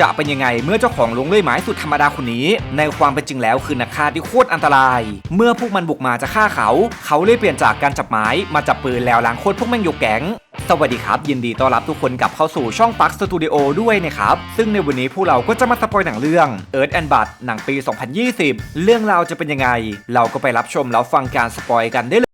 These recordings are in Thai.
จะเป็นยังไงเมื่อเจ้าของลงเลื่อยไม้สุดธรรมดาคนนี้ ในความเป็นจริงแล้วคือนักฆ่าที่โคตรอันตราย เมื่อพวกมันบุกมาจะฆ่าเขา เขาเลยเปลี่ยนจากการจับไม้มาจับปืนแล้วล้างโคตรพวกแม่งยกแก๊งสวัสดีครับ ยินดีต้อนรับทุกคนกลับเข้าสู่ช่องปักสตูดิโอด้วยนะครับ ซึ่งในวันนี้พวกเราก็จะมาสปอยหนังเรื่อง Earth and Bud หนังปี 2020 เรื่องราวจะเป็นยังไง เราก็ไปรับชมแล้วฟังการสปอยกันได้เลย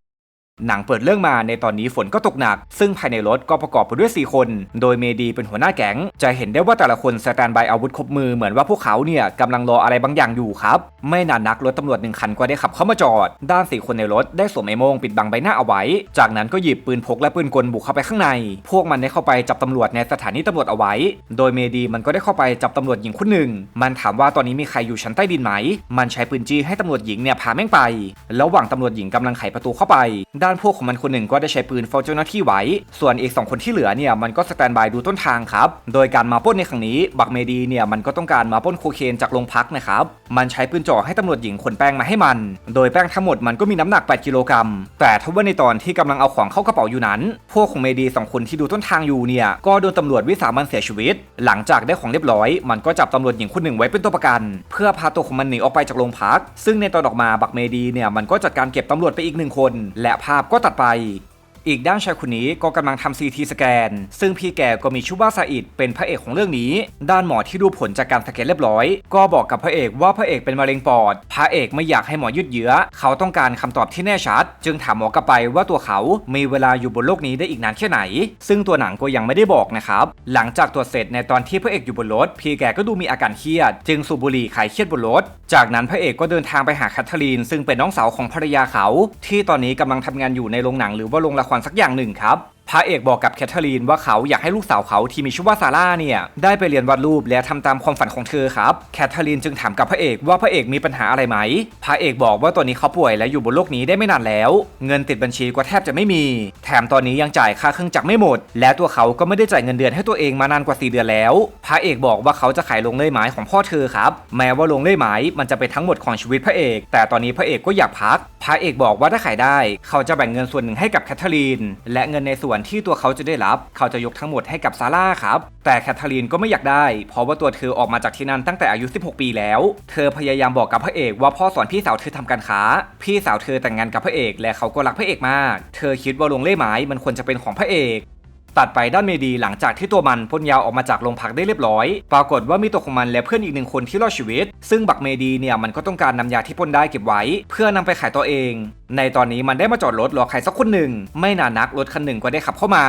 หนังเปิดเรื่องมาในตอนนี้ฝนก็ตกหนัก ซึ่งภายในรถก็ประกอบไปด้วย 4 คน โดยเมดีเป็นหัวหน้าแก๊ง จะเห็นได้ว่าแต่ละคนสแตนบายอาวุธครบมือเหมือนว่าพวกเขาเนี่ยกำลังรออะไรบางอย่างอยู่ครับ ไม่นานนักรถตำรวจหนึ่งคันก็ได้ขับเข้ามาจอด ด้านสี่คนในรถได้สวมไอ้โมงปิดบังใบหน้าเอาไว้ จากนั้นก็หยิบปืนพกและปืนกลบุกเข้าไปข้างใน พวกมันได้เข้าไปจับตำรวจในสถานีตำรวจเอาไว้ โดยเมดีมันก็ได้เข้าไปจับตำรวจหญิงคนหนึ่ง มันถามว่าตอนนี้มีใครอยู่ชั้นใต้ดินไหม มันใช้ปืนจี้ให้ตำรวจหญิงเนี่ยพาแม่งไป ระหว่างตำรวจหญิงกำลังไขประตูเข้าไปด้านพวกของมันคนหนึ่งก็ได้ใช้ปืนเฝ้าเจ้าหน้าที่ไว้ ส่วนอีกสองคนที่เหลือเนี่ยมันก็สแตนบายดูต้นทางครับ โดยการมาป้นในครั้งนี้ บักเมดีเนี่ยมันก็ต้องการมาป้นโคเคนจากโรงพักนะครับ มันใช้ปืนจ่อให้ตำรวจหญิงขนแป้งมาให้มัน โดยแป้งทั้งหมดมันก็มีน้ำหนัก 8 กิโลกรัม แต่ทว่าในตอนที่กำลังเอาของเข้ากระเป๋าอยู่นั้น พวกของเมดีสองคนที่ดูต้นทางอยู่เนี่ยก็โดนตำรวจวิสามันเสียชีวิต หลังจากได้ของเรียบร้อย มันก็จับตำรวจหญิงคนหนึ่งไว้เป็นตัวประกัน เพื่อพาตัวของมันหนีออกไปจากโรงพัก ซึ่งในตอนออกมาบักเมดีเนี่ยมันก็จัดการเก็บตำรวจไปอีกหนึ่งคน และภาพก็ตัดไป อีกด้านชายคนนี้ก็กำลังทำซีทีสแกน ซึ่งพี่แกก็มีชื่อว่าซาอิดเป็นพระเอกของเรื่องนี้ ด้านหมอที่ดูผลจากการสแกนเรียบร้อย ก็บอกกับพระเอกว่าพระเอกเป็นมะเร็งปอด พระเอกไม่อยากให้หมอยืดเยื้อ เขาต้องการคำตอบที่แน่ชัด จึงถามหมอกลับไปว่าตัวเขา มีเวลาอยู่บนโลกนี้ได้อีกนานแค่ไหน ซึ่งตัวหนังก็ยังไม่ได้บอกนะครับ หลังจากตรวจเสร็จในตอนที่พระเอกอยู่บนรถ พี่แกก็ดูมีอาการเครียด จึงสูบบุหรี่คลายเครียดบนรถ จากนั้นพระเอกก็เดินทางไปหาแคทเธอรีน ซึ่งเป็นน้องสาวของภรรยาเขา ที่ตอนนี้กำลังทำงานอยู่ในโรงหนังหรือว่าโรงละครสักอย่างหนึ่งครับ พระเอกบอกกับแคทเธอรีนว่าเขาอยากให้ลูกสาวเขาที่มีชื่อว่าซาร่าเนี่ยได้ไปเรียนวาดรูปและทำตามความฝันของเธอครับแคทเธอรีนจึงถามกับพระเอกว่าพระเอกมีปัญหาอะไรไหม พระเอกบอกว่าตอนนี้เขาป่วยและอยู่บนโลกนี้ได้ไม่นานแล้ว เงินติดบัญชีก็แทบจะไม่มี แถมตอนนี้ยังจ่ายค่าเครื่องจักรไม่หมด และตัวเขาก็ไม่ได้จ่ายเงินเดือนให้ตัวเองมานานกว่า 4 เดือนแล้ว พระเอกบอกว่าเขาจะขายลงเลื่อยไม้ของพ่อเธอครับแม้ว่าลงเลื่อยไม้มันจะเป็นทั้งหมดของชีวิตพระเอก แต่ตอนนี้พระเอกก็อยากพัก พระเอกบอกว่าถ้าขายได้ เขาจะแบ่งเงินส่วนหนึ่งให้กับแคทเธอรีน และเงินในส่วนที่ตัวเขาจะได้รับ เขาจะยกทั้งหมดให้กับซาร่าครับแต่แคทเธอรีนก็ไม่อยากได้ เพราะว่าตัวเธอออกมาจากที่นั่นตั้งแต่อายุ 16 ปีแล้ว เธอพยายามบอกกับพระเอกว่าพ่อสอนพี่สาวเธอทำการค้า พี่สาวเธอแต่งงานกับพระเอก และเขาก็รักพระเอกมาก เธอคิดว่าลงเล่ห์ไม้มันควรจะเป็นของพระเอกตัดไปด้านเมดีหลังจากที่ตัวมันพ่นยาวออกมาจากโรงพักได้เรียบร้อย ปรากฏว่ามีตัวของมันและเพื่อนอีกหนึ่งคนที่รอดชีวิต ซึ่งบักเมดีเนี่ยมันก็ต้องการนำยาที่พ่นได้เก็บไว้ เพื่อนำไปขายตัวเองในตอนนี้มันได้มาจอดรถรอใครสักคนหนึ่ง ไม่นานนักรถคันหนึ่งก็ได้ขับเข้ามา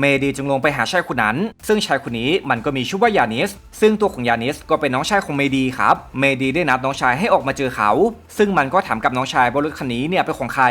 เมดีจึงลงไปหาชายคนนั้น ซึ่งชายคนนี้มันก็มีชื่อว่ายานิส ซึ่งตัวของยานิสก็เป็นน้องชายของเมดีครับ เมดีได้นัดน้องชายให้ออกมาเจอเขา ซึ่งมันก็ถามกับน้องชายว่ารถคันนี้เนี่ยเป็นของใคร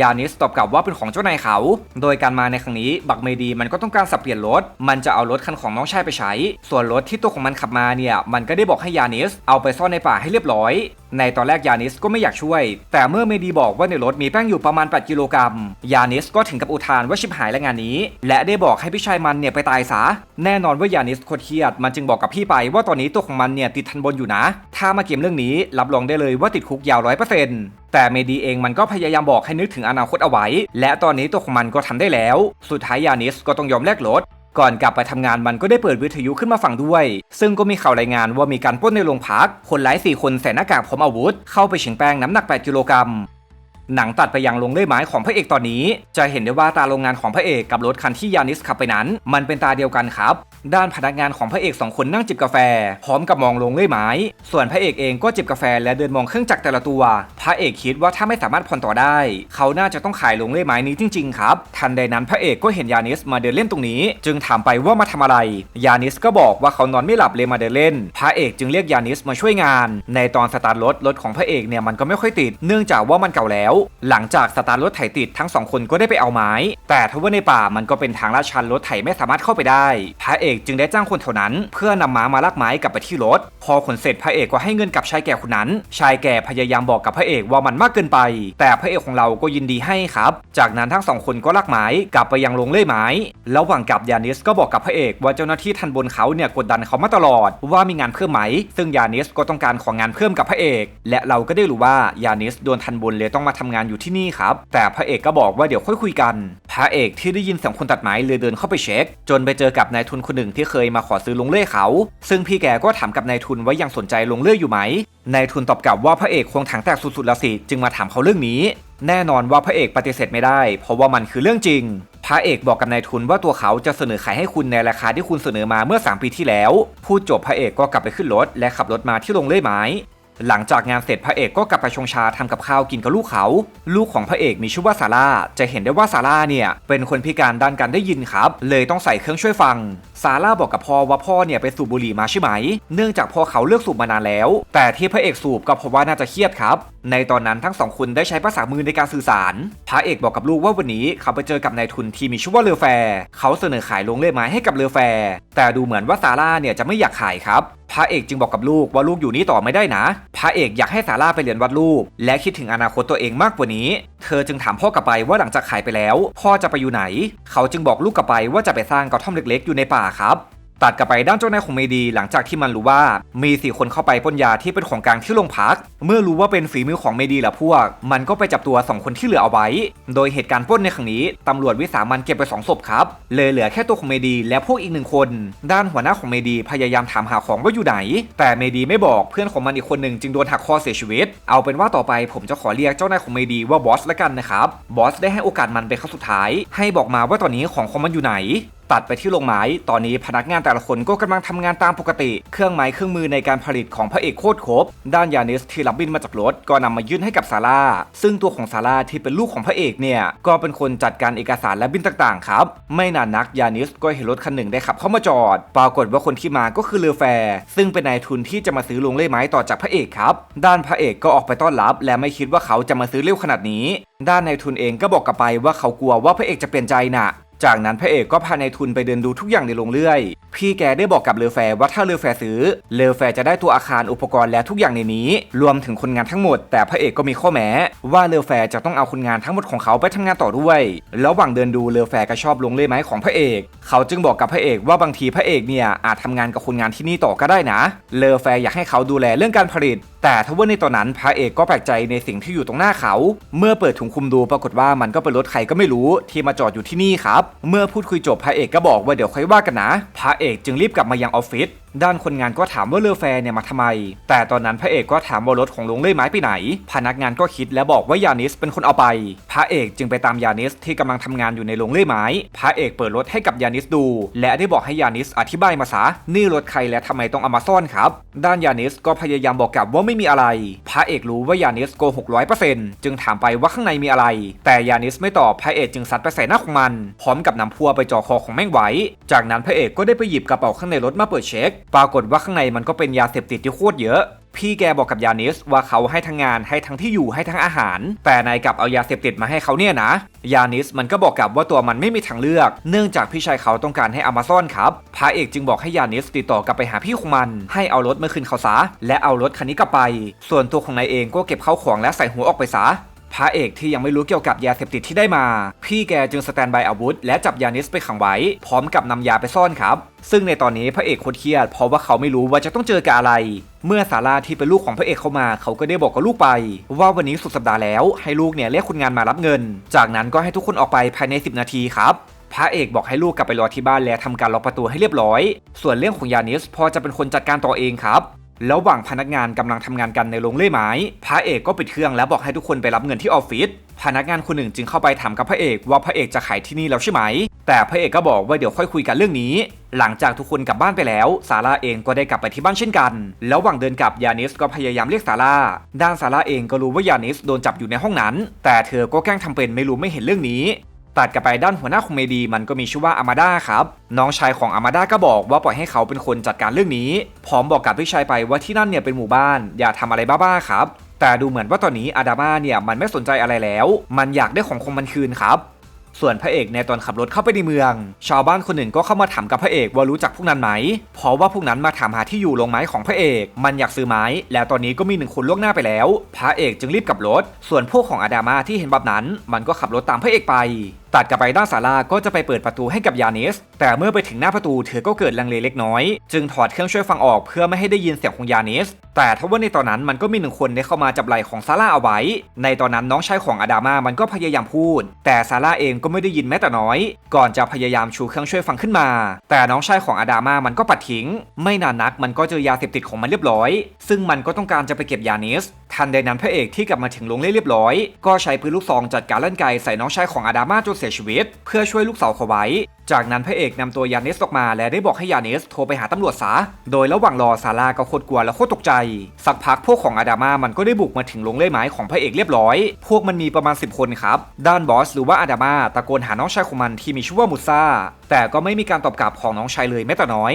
ยานิสตอบกลับว่าเป็นของเจ้านายเขา โดยการมาในครั้งนี้บักเมดีมันก็ต้องการสับเปลี่ยนรถ มันจะเอารถคันของน้องชายไปใช้ ส่วนรถที่ตัวของมันขับมาเนี่ยมันก็ได้บอกให้ยานิสเอาไปซ่อนในป่าให้เรียบร้อย ในตอนแรกยานิสก็ไม่อยากช่วย แต่เมื่อเมดีบอกว่าในรถมีีแป้งอยู่ประมาณ 8 กิโลกรัม ยานิสก็ถึงกับอุทานว่าชิบหายแล้วงานนี้ และได้บอกให้พี่ชายมันเนี่ยไปตายซะ แน่นอนว่ายานิสโคตรเครียด มันจึงบอกกับพี่ไปว่าตอนนี้ตัวของมันเนี่ยติดทันบนอยู่นะ ถ้ามาเกมเรื่องนี้รับรองได้เลยว่าติดคุกยาวร้อยเปอร์เซ็นต์แต่เมดีเองมันก็พยายามบอกให้นึกถึงอนาคตเอาไว้ และตอนนี้ตัวของมันก็ทำได้แล้ว สุดท้ายยานิสก็ต้องยอมแลกรถก่อนกลับไปทำงานมันก็ได้เปิดวิทยุขึ้นมาฟังด้วย ซึ่งก็มีข่าวรายงานว่ามีการปล้นในโรงพัก คนร้ายสี่คนใส่หน้ากากพร้อมอาวุธ เข้าไปชิงแป้งน้ำหนัก 8 กิโลกรัม หนังตัดไปยังลงเลื่อยไม้ของพระเอกตอนนี้ จะเห็นได้ว่าตาโรงงานของพระเอกกับรถคันที่ยานิสขับไปนั้น มันเป็นตาเดียวกันครับ ด้านพนักงานของพระเอกสองคนนั่งจิบกาแฟ พร้อมกับมองลงเลื่อยไม้ ส่วนพระเอกเองก็จิบกาแฟและเดินมองเครื่องจักรแต่ละตัว พระเอกคิดว่าถ้าไม่สามารถผ่อนต่อได้ เขาน่าจะต้องขายลงเลื่อยไม้นี้จริงๆครับทันใดนั้นพระเอกก็เห็นยานิสมาเดินเล่นตรงนี้ จึงถามไปว่ามาทำอะไร ยานิสก็บอกว่าเขานอนไม่หลับเลยมาเดินเล่น พระเอกจึงเรียกยานิสมาช่วยงาน ในตอนสตาร์ทรถรถของพระเอกเนี่ยมันก็ไม่ค่อยติด เนื่องจากว่ามันเก่าแล้วหลังจากสตาร์รถไถติดทั้งสองคนก็ได้ไปเอาไม้ แต่ทว่าในป่ามันก็เป็นทางลาดชันรถไถไม่สามารถเข้าไปได้ พระเอกจึงได้จ้างคนแถวนั้น เพื่อนำม้ามาลากไม้กลับไปที่รถ พอขนเสร็จพระเอกก็ให้เงินกับชายแก่คนนั้น ชายแก่พยายามบอกกับพระเอกว่ามันมากเกินไป แต่พระเอกของเราก็ยินดีให้ครับ จากนั้นทั้งสองคนก็ลากไม้กลับไปยังโรงเลื่อยไม้ระหว่างกลับยานิสก็บอกกับพระเอกว่าเจ้าหน้าที่ทันบนเขาเนี่ยกดดันเขามาตลอด ว่ามีงานเพิ่มไหม ซึ่งยานิสก็ต้องการของงานเพิ่มกับพระเอก และเราก็ได้รู้ว่ายานิสโดนทันบนเลยต้องมาทำงานอยู่ที่นี่ครับ แต่พระเอกก็บอกว่าเดี๋ยวค่อยคุยกัน พระเอกที่ได้ยินเสียงคนตัดไม้เลยเดินเข้าไปเช็ค จนไปเจอกับนายทุนคนหนึ่งที่เคยมาขอซื้อลงเล่เขา ซึ่งพี่แกก็ถามกับนายทุนว่ายังสนใจลงเล่อยู่ไหม นายทุนตอบกลับว่าพระเอกคงถังแตกสุดๆแล้วสิจึงมาถามเขาเรื่องนี้ แน่นอนว่าพระเอกปฏิเสธไม่ได้ เพราะว่ามันคือเรื่องจริงพระเอกบอกกับนายทุนว่าตัวเขาจะเสนอขายให้คุณในราคาที่คุณเสนอมาเมื่อ 3 ปีที่แล้ว พูดจบพระเอกก็กลับไปขึ้นรถและขับรถมาที่โรงเล่ไม้ หลังจากงานเสร็จพระเอกก็กลับไปชงชาทำกับข้าวกินกับลูกเขา ลูกของพระเอกมีชื่อว่าซาร่า จะเห็นได้ว่าซาร่าเนี่ยเป็นคนพิการด้านการได้ยินครับ เลยต้องใส่เครื่องช่วยฟัง ซาร่าบอกกับพ่อว่าพ่อเนี่ยไปสูบบุหรี่มาใช่ไหม เนื่องจากพ่อเขาเลิกสูบมานานแล้ว แต่ที่พระเอกสูบก็เพราะว่าน่าจะเครียดครับ ในตอนนั้นทั้งสองคนได้ใช้ภาษามือในการสื่อสาร พระเอกบอกกับลูกว่าวันนี้เขาไปเจอกับนายทุนที่มีชื่อว่าเรือแฟร์เขาเสนอขายลงเล่ไม้ให้กับเรือแฟร์แต่ดูเหมือนว่าซาร่าเนี่ยจะไม่อยากขายครับ พระเอกจึงบอกกับลูกว่าลูกอยู่นี่ต่อไม่ได้นะ พระเอกอยากให้ซาร่าไปเรียนวาดรูป และคิดถึงอนาคตตัวเองมากกว่านี้ เธอจึงถามพ่อกลับไปว่าหลังจากขายไปแล้ว พ่อจะไปอยู่ไหน เขาจึงบอกลูกกลับไปว่าจะไปสร้างกระท่อมเล็กๆ อยู่ในป่าครับ ตัดกลับไปด้านเจ้านายของเมดี หลังจากที่มันรู้ว่ามีสี่คนเข้าไปป้นยาที่เป็นของกลางที่โรงพัก เมื่อรู้ว่าเป็นฝีมือของเมดีและพวก มันก็ไปจับตัวสองคนที่เหลือเอาไว้ โดยเหตุการณ์ป้นในครั้งนี้ตำรวจวิสามันเก็บไปสองศพครับ เลยเหลือแค่ตัวของเมดีและพวกอีกหนึ่งคน ด้านหัวหน้าของเมดีพยายามถามหาของว่าอยู่ไหน แต่เมดีไม่บอกเพื่อนของมันอีกคนหนึ่งจึงโดนหักคอเสียชีวิต เอาเป็นว่าต่อไปผมจะขอเรียกเจ้านายของเมดีว่าบอสละกันนะครับ บอสได้ให้โอกาสมันเป็นครั้งสุดท้าย ให้บอกมาว่าตอนนี้ของของมันอยู่ไหน ตัดไปที่โรงไม้ ตอนนี้พนักงานแต่ละคนก็กำลังทำงานตามปกติ เครื่องไม้เครื่องมือในการผลิตของพระเอกโคตรครบ ด้านยานิสที่รับบินมาจากรถก็นำมายื่นให้กับซาร่า ซึ่งตัวของซาร่าที่เป็นลูกของพระเอกเนี่ย ก็เป็นคนจัดการเอกสารและบินต่างๆครับ ไม่นานนักยานิสก็เห็นรถคันหนึ่งได้ขับเข้ามาจอด ปรากฏว่าคนที่มาก็คือเลอแฟร์ซึ่งเป็นนายทุนที่จะมาซื้อลงเล่ไม้ต่อจากพระเอกครับ ด้านพระเอกก็ออกไปต้อนรับและไม่คิดว่าเขาจะมาซื้อเร็วขนาดนี้ ด้านนายทุนเองก็บอกกลับไปว่าเขากลัวว่าพระเอกจะเปลี่ยนใจน่ะ จากนั้นพระเอกก็พานายทุนไปเดินดูทุกอย่างในโรงเลื่อย พี่แกได้บอกกับเลอแฟว่าถ้าเลอแฟซื้อ เลอแฟจะได้ตัวอาคารอุปกรณ์และทุกอย่างในนี้ รวมถึงคนงานทั้งหมด แต่พระเอกก็มีข้อแม้ ว่าเลอแฟจะต้องเอาคนงานทั้งหมดของเขาไปทำงานต่อด้วยระหว่างเดินดูเลอแฟก็ชอบลงเลื่อยไม้ของพระเอก เขาจึงบอกกับพระเอกว่าบางทีพระเอกเนี่ยอาจทำงานกับคนงานที่นี่ต่อก็ได้นะ เลอแฟอยากให้เขาดูแลเรื่องการผลิต แต่ทว่าในตอนนั้นพระเอกก็แปลกใจในสิ่งที่อยู่ตรงหน้าเขา เมื่อเปิดถุงคุมดูปรากฏว่ามันก็เป็นรถใครก็ไม่รู้ที่มาจอดอยู่ที่นี่ครับ เมื่อพูดคุยจบพระเอกก็บอกว่าเดี๋ยวค่อยว่ากันนะ พระเอกจึงรีบกลับมายังออฟฟิศ ด้านคนงานก็ถามว่าเลอแฟร์เนี่ยมาทำไม แต่ตอนนั้นพระเอกก็ถามว่ารถของลุงเลื่อยไม้ไปไหน พนักงานก็คิดและบอกว่ายานิสเป็นคนเอาไป พระเอกจึงไปตามยานิสที่กำลังทำงานอยู่ในโรงเลื่อยไม้ พระเอกเปิดรถให้กับยานิสดู และได้บอกให้ยานิสอธิบายมาซะนี่รถใครและทำไมต้องเอามาซ่อนครับ ด้านยานิสก็พยายามบอกกลับว่าไม่มีอะไร พระเอกรู้ว่ายานิสโกหกร้อยเปอร์เซ็นต์จึงถามไปว่าข้างในมีอะไร แต่ยานิสไม่ตอบพระเอกจึงซัดไปใส่หน้าของมัน พร้อมกับนำพัวไปจ่อคอของแม่งไว้ จากนั้นพระเอกก็ได้ไปหยิบกระเป๋าข้างในรถมาเปิดเช็ค ปรากฏว่าข้างในมันก็เป็นยาเสพติดที่โคตรเยอะ พี่แกบอกกับยานิสว่าเขาให้ทั้งงานให้ทั้งที่อยู่ให้ทั้งอาหาร แต่นายกลับเอายาเสพติดมาให้เขาเนี่ยนะ ยานิสมันก็บอกกับว่าตัวมันไม่มีทางเลือก เนื่องจากพี่ชายเขาต้องการให้อามาซ่อนครับ พระเอกจึงบอกให้ยานิสติดต่อกลับไปหาพี่ของมัน ให้เอารถมาคืนเขาซะและเอารถคันนี้กลับไป ส่วนตัวของนายเองก็เก็บเข้าของและใส่หัวออกไปซะ พระเอกที่ยังไม่รู้เกี่ยวกับยาเสพติดที่ได้มา พี่แกจึงสแตนบายอาวุธ และจับยานิสไปขังไว้ พร้อมกับนำยาไปซ่อนครับ ซึ่งในตอนนี้พระเอกโคตรเครียดเพราะว่าเขาไม่รู้ว่าจะต้องเจอกับอะไร เมื่อสาราที่เป็นลูกของพระเอกเข้ามา เขาก็ได้บอกกับลูกไป ว่าวันนี้สุดสัปดาห์แล้ว ให้ลูกเนี่ยเรียกคนงานมารับเงิน จากนั้นก็ให้ทุกคนออกไปภายใน 10 นาทีครับพระเอกบอกให้ลูกกลับไปรอที่บ้านและทำการล็อกประตูให้เรียบร้อย ส่วนเรื่องของยานิสพอจะเป็นคนจัดการต่อเองครับ ระหว่างพนักงานกำลังทำงานกันในโรงเลื่อยไม้ พระเอกก็ปิดเครื่องแล้วบอกให้ทุกคนไปรับเงินที่ออฟฟิศ พนักงานคนหนึ่งจึงเข้าไปถามกับพระเอกว่าพระเอกจะขายที่นี่แล้วใช่ไหม แต่พระเอกก็บอกว่าเดี๋ยวค่อยคุยกันเรื่องนี้ หลังจากทุกคนกลับบ้านไปแล้ว ซาร่าเองก็ได้กลับไปที่บ้านเช่นกัน แล้วหว่างเดินกลับยานิสก็พยายามเรียกซาร่า ด้านซาร่าเองก็รู้ว่ายานิสโดนจับอยู่ในห้องนั้น แต่เธอก็แกล้งทำเป็นไม่รู้ไม่เห็นเรื่องนี้ ตัดกลับไปด้านหัวหน้าของเมดีมันก็มีชื่อว่าอามาดาครับน้องชายของอามาดาก็บอกว่าปล่อยให้เขาเป็นคนจัดการเรื่องนี้ พร้อมบอกกับพี่ชายไปว่าที่นั่นเนี่ยเป็นหมู่บ้าน อย่าทำอะไรบ้าๆครับ แต่ดูเหมือนว่าตอนนี้อาดามาเนี่ยมันไม่สนใจอะไรแล้ว มันอยากได้ของของมันคืนครับส่วนพระเอกในตอนขับรถเข้าไปในเมือง ชาวบ้านคนหนึ่งก็เข้ามาถามกับพระเอกว่ารู้จักพวกนั้นไหม เพราะว่าพวกนั้นมาถามหาที่อยู่โรงไม้ของพระเอก มันอยากซื้อไม้ แล้วตอนนี้ก็มีหนึ่งคนล่วงหน้าไปแล้ว พระเอกจึงรีบกลับรถ ส่วนพวกของอาดามาที่เห็นแบบนั้น มันก็ขับรถตามพระเอกไป ตัดกลับไปด้านศาราก็จะไปเปิดประตูให้กับยานิส แต่เมื่อไปถึงหน้าประตูเธอก็เกิดลังเลเล็กน้อย จึงถอดเครื่องช่วยฟังออกเพื่อไม่ให้ได้ยินเสียงของยานิส แต่ทว่าในตอนนั้นมันก็มีหนึ่งคนได้เข้ามาจับไหล่ของซาร่าเอาไว้ ในตอนนั้นน้องชายของอาดามามันก็พยายามพูด แต่ซาร่าเองก็ไม่ได้ยินแม้แต่น้อย ก่อนจะพยายามชูเครื่องช่วยฟังขึ้นมา แต่น้องชายของอาดามามันก็ปัดทิ้ง ไม่นานนักมันก็เจอยาเสพติดของมันเรียบร้อย ซึ่งมันก็ต้องการจะไปเก็บยานิสทันใดนั้นพระเอกที่กลับมาถึงลงเล่เรียบร้อย ก็ใช้ปืนลูกซองจัดการลั่นไกใส่น้องชายของอาดามาจนเสียชีวิต เพื่อช่วยลูกสาวเขาไว้ จากนั้นพระเอกนำตัวยานิสออกมาและได้บอกให้ยานิสโทรไปหาตำรวจซะโดยระหว่างรอซาร่าก็โคตรกลัวและโคตรตกใจ สักพักพวกของอาดามามันก็ได้บุกมาถึงลงเล่ไม้ของพระเอกเรียบร้อย พวกมันมีประมาณ 10 คนครับ ด้านบอสหรือว่าอาดามาตะโกนหาน้องชายของมันที่มีชื่อว่ามุซ่าแต่ก็ไม่มีการตอบกลับของน้องชายเลยแม้แต่น้อย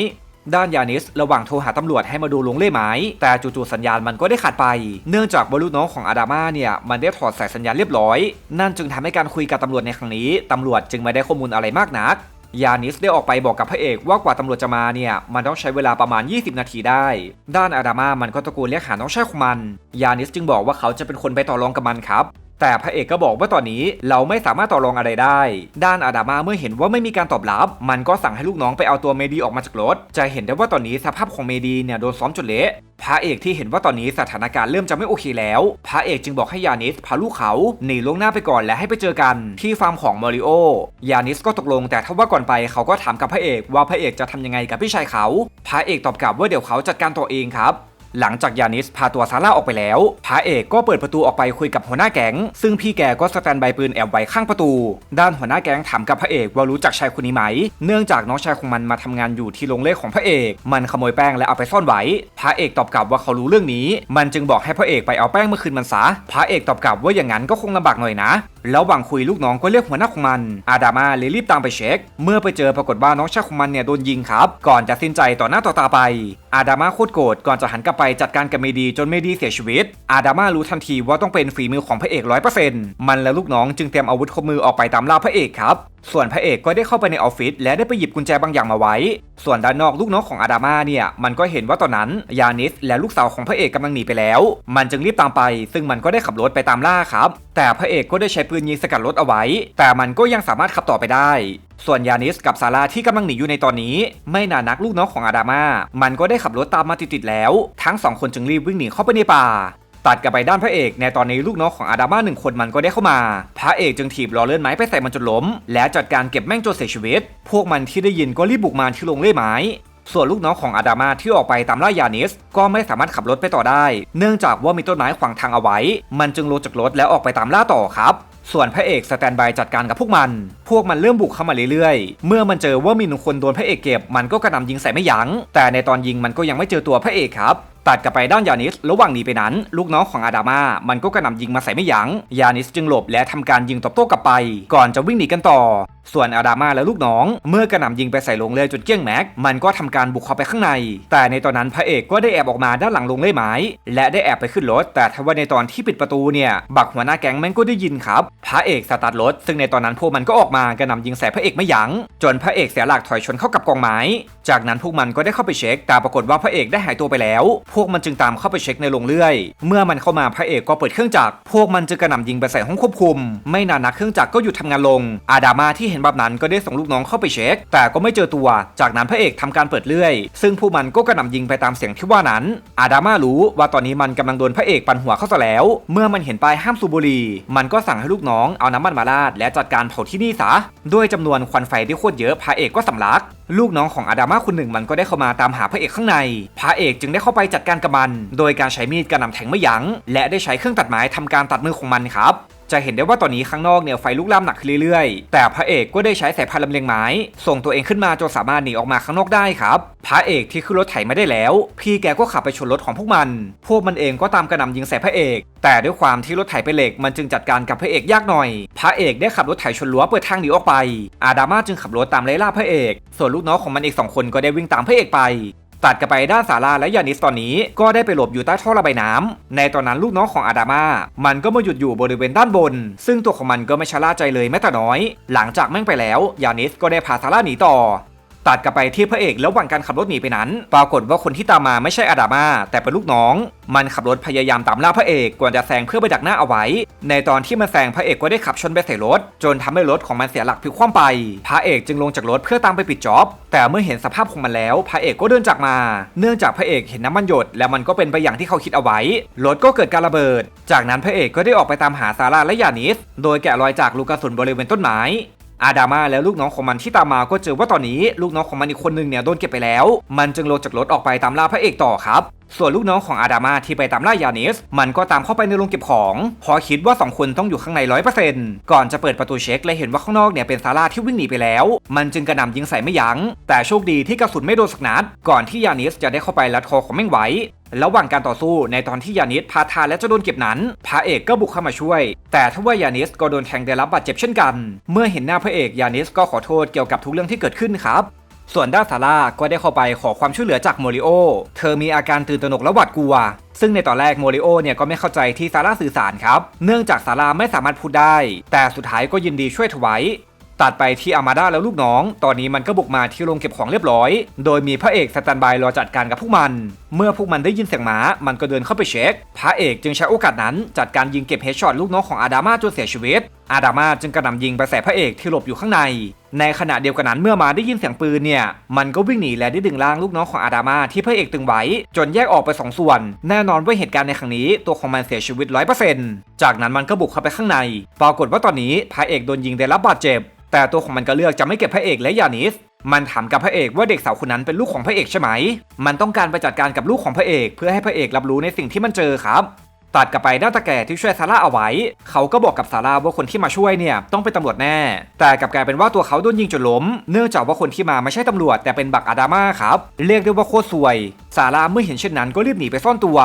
ด้านยานิสระหว่างโทรหาตำรวจให้มาดูลงเล่ไม้ แต่จู่ๆสัญญาณมันก็ได้ขาดไป เนื่องจากบรรลุน้องของอาดามาเนี่ย มันได้ถอดสายสัญญาณเรียบร้อย นั่นจึงทำให้การคุยกับตำรวจในครั้งนี้ตำรวจจึงไม่ได้ข้อมูลอะไรมากนัก ยานิสได้ออกไปบอกกับพระเอกว่ากว่าตำรวจจะมาเนี่ยมันต้องใช้เวลาประมาณ 20 นาทีได้ ด้านอาดามามันก็ตะโกนเรียกหาน้องชายของมัน ยานิสจึงบอกว่าเขาจะเป็นคนไปต่อรองกับมันครับ แต่พระเอกก็บอกว่าตอนนี้เราไม่สามารถต่อรองอะไรได้ ด้านอาดามาเมื่อเห็นว่าไม่มีการตอบรับ มันก็สั่งให้ลูกน้องไปเอาตัวเมดีออกมาจากรถ จะเห็นได้ว่าตอนนี้สภาพของเมดีเนี่ยโดนซ้อมจนเละพระเอกที่เห็นว่าตอนนี้สถานการณ์เริ่มจะไม่โอเคแล้ว พระเอกจึงบอกให้ยานิสพาลูกเขาหนีล่วงหน้าไปก่อนและให้ไปเจอกันที่ฟาร์มของมาริโอยานิสก็ตกลง แต่ถ้าว่าก่อนไปเขาก็ถามกับพระเอกว่าพระเอกจะทำยังไงกับพี่ชายเขา พระเอกตอบกลับว่าเดี๋ยวเขาจัดการตัวเองครับ หลังจากยานิสพาตัวซาร่าออกไปแล้ว พระเอกก็เปิดประตูออกไปคุยกับหัวหน้าแก๊ง ซึ่งพี่แกก็สแตนบายปืนแอบไว้ข้างประตู ด้านหัวหน้าแก๊งถามกับพระเอกว่ารู้จักชายคนนี้ไหม เนื่องจากน้องชายของมันมาทำงานอยู่ที่โรงเล่ของพระเอก มันขโมยแป้งและเอาไปซ่อนไว้ พระเอกตอบกลับว่าเขารู้เรื่องนี้ มันจึงบอกให้พระเอกไปเอาแป้งเมื่อคืนมันซะ พระเอกตอบกลับว่าอย่างนั้นก็คงลำบากหน่อยนะแล้วหวังคุยลูกน้องก็เรียกหัวหน้าของมัน อาดามาเลยรีบตามไปเช็ค เมื่อไปเจอปรากฏว่าน้องชายของมันเนี่ยโดนยิงครับ ก่อนจะสิ้นใจต่อหน้าต่อตาไปอาดามาโคตรโกรธก่อนจะหันกลับไปจัดการกับเมดีจนเมดีเสียชีวิต อาดามารู้ทันทีว่าต้องเป็นฝีมือของพระเอกร้อยเปอร์เซ็นต์มันและลูกน้องจึงเตรียมอาวุธครบมือออกไปตามล่าพระเอกครับส่วนพระเอกก็ได้เข้าไปในออฟฟิศและได้ไปหยิบกุญแจบางอย่างมาไว้ ส่วนด้านนอกลูกน้องของอาดามาเนี่ย มันก็เห็นว่าตอนนั้นยานิสและลูกสาวของพระเอกกำลังหนีไปแล้ว มันจึงรีบตามไป ซึ่งมันก็ได้ขับรถไปตามล่าครับ แต่พระเอกก็ได้ใช้ปืนยิงสกัดรถเอาไว้ แต่มันก็ยังสามารถขับต่อไปได้ ส่วนยานิสกับซาร่าที่กำลังหนีอยู่ในตอนนี้ ไม่นานนักลูกน้องของอาดามา มันก็ได้ขับรถตามมาติดๆแล้ว ทั้งสองคนจึงรีบวิ่งหนีเข้าไปในป่า ตัดกลับไปด้านพระเอก ในตอนนี้ลูกน้องของอาดามาหนึ่งคนมันก็ได้เข้ามา พระเอกจึงถีบล้อเลื่อนไม้ไปใส่มันจนล้ม และจัดการเก็บแม่งจนเสียชีวิต พวกมันที่ได้ยินก็รีบบุกมาที่โรงเล่ไม้ ส่วนลูกน้องของอาดามาที่ออกไปตามล่ายานิส ก็ไม่สามารถขับรถไปต่อได้ เนื่องจากว่ามีต้นไม้ขวางทางเอาไว้ มันจึงลงจากรถแล้วออกไปตามล่าต่อครับส่วนพระเอกสแตนบายจัดการกับพวกมัน พวกมันเริ่มบุกเข้ามาเรื่อยๆ เมื่อมันเจอว่ามีหนึ่งคนโดนพระเอกเก็บ มันก็กระหน่ำยิงใส่ไม่ยัง้ง แต่ในตอนยิงมันก็ยังไม่เจอตัวพระเอกครับตัดกลับไปด้านยานิส ระหว่างหนีไปนั้น ลูกน้องของอาดามา มันก็กระหน่ำยิงมาใส่ไม่ยัง้ง ยานิสจึงหลบและทำการยิงตอบโต้กลับไป ก่อนจะวิ่งหนีกันต่อ ส่วนอาดามาและลูกน้อง เมื่อกระหน่ำยิงไปใส่โรงเรือยจนเกี้ยงแม็ก มันก็ทำการบุกเข้าไปข้างใน แต่ในตอนนั้นพระเอกก็ได้แอบออกมาด้านหลังโรงเลื่อยไม้ และได้แอบไปขึ้นรถ แต่ทว่าในตอนที่ปิดประตูเนี่ยบักหัวหน้าแก๊งแม่งก็ได้ยินครับ พระเอกสตาร์ทรถ ซึ่งในตอนนั้นพวกมันก็ออกมากระหน่ำยิงใส่พระเอกไม่ยัง้ง จนพระเอกเสียหลักถอยชนเข้ากับกองไม้ จากนั้นพวกมันก็ได้เข้าไปเช็คแต่ปรากฏว่าพระเอกได้หายตัวไปแล้วพวกมันจึงตามเข้าไปเช็คในโรงเลื่อย เมื่อมันเข้ามาพระเอกก็เปิดเครื่องจักร พวกมันจึงกระหน่ำยิงไปใส่ห้องควบคุม ไม่นานนักเครื่องจักรก็หยุดทำงานลง อาดามาที่เห็นแบบนั้นก็ได้ส่งลูกน้องเข้าไปเช็ค แต่ก็ไม่เจอตัว จากนั้นพระเอกทำการเปิดเลื่อย ซึ่งพวกมันก็กระหน่ำยิงไปตามเสียงที่ว่านั้น อาดามารู้ว่าตอนนี้มันกำลังโดนพระเอกปั่นหัวเข้าซะแล้ว เมื่อมันเห็นป้ายห้ามสูบบุหรี่ มันก็สั่งให้ลูกน้องเอาน้ำมันมาราดและจัดการเผาที่นี่ซะด้วยจำนวนควันไฟที่โคตรเยอะพระเอกก็สำลัก ลูกน้องของอาดามาคนหนึ่งมันก็ได้เข้ามาตามหาพระเอกข้างใน พระเอกจึงได้เข้าไปจัดการกับมัน โดยการใช้มีดกระหน่ำแทงไม่ยัง้ง และได้ใช้เครื่องตัดไม้ทำการตัดมือของมันครับ จะเห็นได้ว่าตอนนี้ข้างนอกเนี่ยไฟลุกลามหนักขึ้นเรื่อยๆ แต่พระเอกก็ได้ใช้สายพานลำเลียงไม้ ส่งตัวเองขึ้นมาจนสามารถหนีออกมาข้างนอกได้ครับ พระเอกที่ขึ้นรถไถมาได้แล้ว พี่แกก็ขับไปชนรถของพวกมัน พวกมันเองก็ตามกระหน่ำยิงใส่พระเอก แต่ด้วยความที่รถไถเป็นเหล็กมันจึงจัดการกับพระเอกยากหน่อย พระเอกได้ขับรถไถชนรั้วเปิดทางหนีออกไป อาดามาจึงขับรถตามไล่ล่าพระเอก ส่วนลูกน้องของมันอีกสองคนก็ได้วิ่งตามพระเอกไป ตัดกันไปด้านสาราและยานิสตอนนี้ก็ได้ไปหลบอยู่ใต้ท่อระบายน้ำในตอนนั้นลูกน้องของอาดามา มันก็มาหยุดอยู่บริเวณด้านบน ซึ่งตัวของมันก็ไม่ชะล่าใจเลยแม้แต่น้อย หลังจากแม่งไปแล้วยานิสก็ได้พาซาร่าหนีต่อ ตัดกลับไปที่พระเอกแล้วหวังการขับรถหนีไปนั้น ปรากฏว่าคนที่ตามมาไม่ใช่อาดามาแต่เป็นลูกน้อง มันขับรถพยายามตามล่าพระเอกก่อนจะแซงเพื่อไปดักหน้าเอาไว้ ในตอนที่มันแซงพระเอกก็ได้ขับชนไปใส่รถ จนทำให้รถของมันเสียหลักพลิกคว่ำไป พระเอกจึงลงจากรถเพื่อตามไปปิดจ็อบ แต่เมื่อเห็นสภาพของมันแล้ว พระเอกก็เดินจากมา เนื่องจากพระเอกเห็นน้ำมันหยด และมันก็เป็นไปอย่างที่เขาคิดเอาไว้ รถก็เกิดการระเบิด จากนั้นพระเอกก็ได้ออกไปตามหาซาร่าและยานิส โดยแกะรอยจากลูกกระสุนบริเวณต้นไม้ อาดามาและลูกน้องของมันที่ตามมาก็เจอว่าตอนนี้ลูกน้องของมันอีกคนหนึ่งเนี่ยโดนเก็บไปแล้ว มันจึงลงจากรถออกไปตามล่าพระเอกต่อครับ ส่วนลูกน้องของอาดามาที่ไปตามล่ายานิส มันก็ตามเข้าไปในโรงเก็บของพราะคิดว่าสองคนต้องอยู่ข้างในร้อยเปอร์เซ็นต์ก่อนจะเปิดประตูเช็คและเห็นว่าข้างนอกเนี่ยเป็นซาร่าที่วิ่งหนีไปแล้ว มันจึงกระหน่ำยิงใส่ไม่ยัง้ง แต่โชคดีที่กระสุนไม่โดนสักนัด ก่อนที่ยานิสจะได้เข้าไปลัดคอของแม่งไว้ระหว่างการต่อสู้ในตอนที่ยานิสพาทาและจะโดนเก็บนั้นพระเอกก็บุกเข้ามาช่วย แต่ทว่ายานิสก็โดนแทงได้รับบาดเจ็บเช่นกัน เมื่อเห็นหน้าพระเอกยานิสก็ขอโทษเกี่ยวกับทุกเรื่องที่เกิดขึ้นครับ ส่วนด้านซาร่าก็ได้เข้าไปขอความช่วยเหลือจากโมริโอ เธอมีอาการตื่นตระหนกและหวาดกลัว ซึ่งในตอนแรกโมริโอเนี่ยก็ไม่เข้าใจที่ซาร่าสื่อสารครับ เนื่องจากซาร่าไม่สามารถพูดได้ แต่สุดท้ายก็ยินดีช่วยเธอไว้ตัดไปที่อามาดาแล้วลูกน้อง ตอนนี้มันก็บุกมาที่โรงเก็บของเรียบร้อย โดยมีพระเอกสแตนบายรอจัดการกับพวกมัน เมื่อพวกมันได้ยินเสียงหมา มันก็เดินเข้าไปเช็ค พระเอกจึงใช้โอกาสนั้นจัดการยิงเก็บเฮดช็อตลูกน้องของอาดามาจนเสียชีวิต อาดามาจึงกระหน่ำยิงไปใส่พระเอกที่หลบอยู่ข้างในในขณะเดียวกันนั้นเมื่อมาได้ยินเสียงปืนเนี่ย มันก็วิ่งหนีและได้ดึงร่างลูกน้องของอาดามาที่พระเอกตึงไว้ จนแยกออกไปสองส่วน แน่นอนว่าเหตุการณ์ในครั้งนี้ ตัวของมันเสียชีวิตร้อยเปอร์เซนต์จากนั้นมันก็บุกเข้าไปข้างใน ปรากฏว่าตอนนี้พระเอกโดนยิงได้รับบาดเจ็บ แต่ตัวของมันก็เลือกจะไม่เก็บพระเอกและยานิสมันถามกับพระเอกว่าเด็กสาวคนนั้นเป็นลูกของพระเอกใช่ไหม มันต้องการไปจัดการกับลูกของพระเอก เพื่อให้พระเอกรับรู้ในสิ่งที่มันเจอครับ ตัดกลับไปหน้าตาแก่ที่ช่วยซาร่าเอาไว้ เขาก็บอกกับซาร่าว่าคนที่มาช่วยเนี่ยต้องเป็นตำรวจแน่ แต่กลับกลายเป็นว่าตัวเขาโดนยิงจนล้ม เนื่องจากว่าคนที่มาไม่ใช่ตำรวจแต่เป็นบักอาดามาครับ เรียกได้ว่าโคตรซวย ซาร่าเมื่อเห็นเช่นนั้นก็รีบหนีไปซ่อนตัว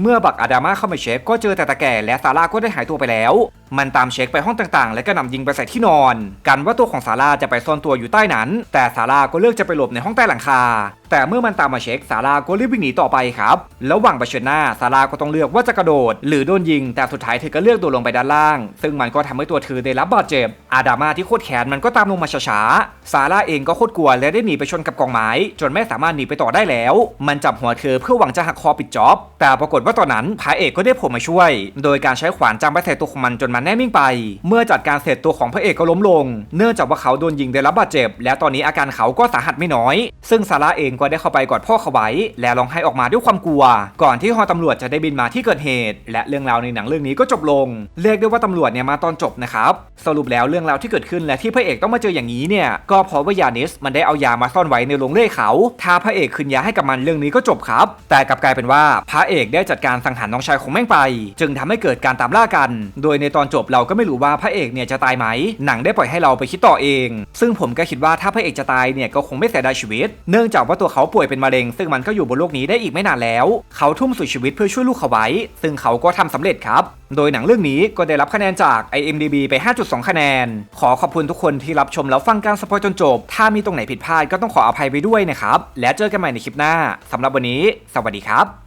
เมื่อบักอาดามาเข้ามาเช็คก็เจอแต่ตาแก่และซาร่าก็ได้หายตัวไปแล้ว มันตามเช็คไปห้องต่างๆ และก็นำยิงไปใส่ที่นอน กันว่าตัวของซาร่าจะไปซ่อนตัวอยู่ใต้นั้น แต่ซาร่าก็เลือกจะไปหลบในห้องใต้หลังคา แต่เมื่อมันตามมาเช็คซาร่าก็รีบวิ่งหนีต่อไปครับ ระหว่างเผชิญหน้าซาร่าก็ต้องเลือกว่าจะกระโดด หรือโดนยิง แต่สุดท้ายเธอก็เลือกโดดลงไปด้านล่าง ซึ่งมันก็ทำให้ตัวเธอได้รับบาดเจ็บ อาดามาที่โคตรแขนมันก็ตามลงมาช้าๆ ซาร่าเองก็โคตรกลัวและได้หนีไปชนกับกองไม้ จนไม่สามารถหนีไปต่อได้แล้ว มันจับหัวเธอเพื่อหวังจะหักคอปิดจ็อบ แต่ปรากฏว่าตอนนั้นพระเอกก็ได้ผล่มาช่วย โดยการใช้ขวานจำไปใส่ตัวของมันจนมันแน่นิ่งไป เมื่อจัดการเสร็จตัวของพระเอกก็ล้มลง เนื่องจากว่าเขาโดนยิงได้รับบาดเจ็บ และตอนนี้อาการเขาก็สาหัสไม่น้อย ซึ่งซาร่าเองก็ได้เข้าไปกอดพ่อเขาไว้ และร้องไห้ออกมาด้วยความกลัว ก่อนที่ฮอตำรวจจะได้บินมาที่เกิดเหตุ และเรื่องราวในหนังเรื่องนี้ก็จบลง เรียกได้ว่าตำรวจเนี่ยมาตอนจบนะครับสรุปแล้วเรื่องราวที่เกิดขึ้นและที่พระเอกต้องมาเจออย่างนี้เนี่ยก็เพราะว่ายานิสมันได้เอายามาซ่อนไว้ในโรงเล่เขาถ้าพระเอกคืนยาให้กับมันเรื่องนี้ก็จบครับ แต่กลับกลายเป็นว่าพระเอกได้จัดการสังหารน้องชายของแม่งไป จึงทำให้เกิดการตามล่ากัน โดยในตอนจบเราก็ไม่รู้ว่าพระเอกเนี่ยจะตายไหม หนังได้ปล่อยให้เราไปคิดต่อเอง ซึ่งผมก็คิดว่าถ้าพระเอกจะตายเนี่ยก็คงไม่เสียดายชีวิต เนื่องจากว่าตัวเขาป่วยเป็นมะเร็ง ซึ่งมันก็อยู่บนโลกนี้ได้อีกไม่นานแล้ว เขาทุ่มสุดชีวิตเพื่อช่วยลูกเขาไว้ ซึ่งเขาก็ทำสำเร็จครับ โดยหนังเรื่องนี้ก็ได้รับคะแนนจาก IMDB ไป 5.2 คะแนน ขอขอบคุณทุกคนที่รับชมแล้วฟังการสปอยจนจบ ถ้ามีตรงไหนผิดพลาดก็ต้องขออภัยไปด้วยนะครับ และเจอกันใหม่ในคลิปหน้าสำหรับวันนี้ สวัสดีครับ